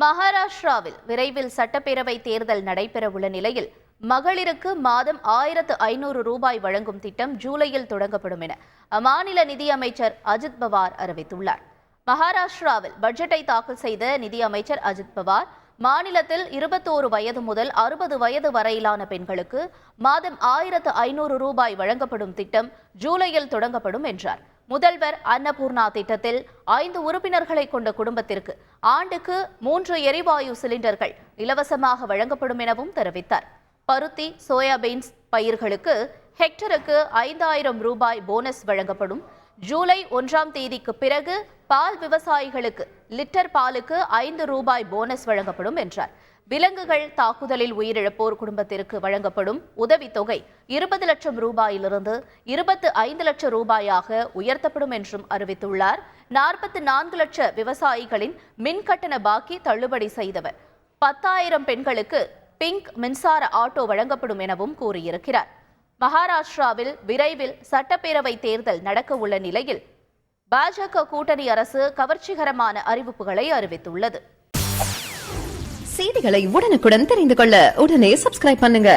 மகாராஷ்டிராவில் விரைவில் சட்டப்பேரவை தேர்தல் நடைபெறவுள்ள நிலையில் மகளிருக்கு மாதம் ஆயிரத்து ஐநூறு ரூபாய் வழங்கும் திட்டம் ஜூலையில் தொடங்கப்படும் என அம்மாநில நிதியமைச்சர் அஜித் பவார் அறிவித்துள்ளார். மகாராஷ்டிராவில் பட்ஜெட்டை தாக்கல் செய்த நிதியமைச்சர் அஜித் பவார் மாநிலத்தில் இருபத்தோரு வயது முதல் அறுபது வயது வரையிலான பெண்களுக்கு மாதம் ஆயிரத்து ஐநூறு ரூபாய் வழங்கப்படும் திட்டம் ஜூலையில் தொடங்கப்படும் என்றார். முதல்வர் அன்னபூர்ணா திட்டத்தில் ஐந்து உறுப்பினர்களை கொண்ட குடும்பத்திற்கு ஆண்டுக்கு மூன்று எரிவாயு சிலிண்டர்கள் இலவசமாக வழங்கப்படும் எனவும் தெரிவித்தார். பருத்தி சோயாபீன்ஸ் பயிர்களுக்கு ஹெக்டருக்கு ஐந்தாயிரம் ரூபாய் போனஸ் வழங்கப்படும். ஜூலை ஒன்றாம் தேதிக்கு பிறகு பால் விவசாயிகளுக்கு லிட்டர் பாலுக்கு ஐந்து ரூபாய் போனஸ் வழங்கப்படும் என்றார். விலங்குகள் தாக்குதலில் உயிரிழப்போர் குடும்பத்திற்கு வழங்கப்படும் உதவித்தொகை இருபது லட்சம் ரூபாயிலிருந்து இருபத்து ஐந்து லட்சம் ரூபாயாக உயர்த்தப்படும் என்றும் அறிவித்துள்ளார். நாற்பத்தி நான்கு லட்ச விவசாயிகளின் மின் கட்டண பாக்கி தள்ளுபடி செய்தவர். பத்தாயிரம் பெண்களுக்கு பிங்க் மின்சார ஆட்டோ வழங்கப்படும் எனவும் கூறியிருக்கிறார். மகாராஷ்டிராவில் விரைவில் சட்டப்பேரவை தேர்தல் நடக்க உள்ள நிலையில் பாஜக கூட்டணி அரசு கவர்ச்சிகரமான அறிவிப்புகளை அறிவித்துள்ளது. செய்திகளை உடனுக்குடன் தெரிந்து கொள்ள உடனே சப்ஸ்கிரைப் பண்ணுங்க.